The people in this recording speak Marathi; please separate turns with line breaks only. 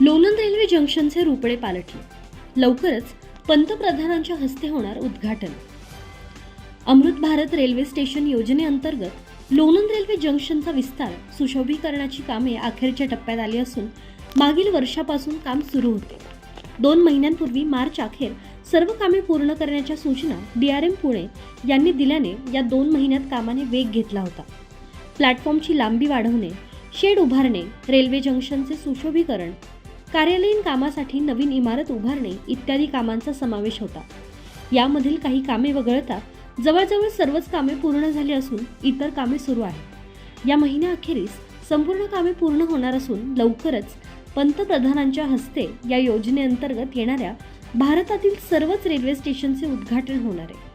लोणंद रेल्वे जंक्शनचे रुपडे पालटले लवकरच पंतप्रधानांच्या हस्ते होणार उद्घाटन. अमृत भारत रेल्वे स्टेशन योजनेअंतर्गत लोणंद रेल्वे जंक्शनचा विस्तार सुशोभीकरणाची कामे अखेरच्या टप्प्यात आली असून मागील वर्षापासून काम सुरू होते. दोन महिन्यांपूर्वी मार्च अखेर सर्व कामे पूर्ण करण्याच्या सूचना डी आर एम पुणे यांनी दिल्याने या दोन महिन्यात कामाने वेग घेतला होता. प्लॅटफॉर्मची लांबी वाढवणे शेड उभारणे रेल्वे जंक्शनचे सुशोभीकरण कार्यालयीन कामासाठी नवीन इमारत उभारणे इत्यादी कामांचा समावेश होता. यामधील काही कामे वगळता जवळजवळ सर्वच कामे पूर्ण झाली असून इतर कामे सुरू आहेत. या महिन्याअखेरीस संपूर्ण कामे पूर्ण होणार असून लवकरच पंतप्रधानांच्या हस्ते या योजनेअंतर्गत येणाऱ्या भारतातील सर्वच रेल्वे स्टेशनचे उद्घाटन होणार आहे.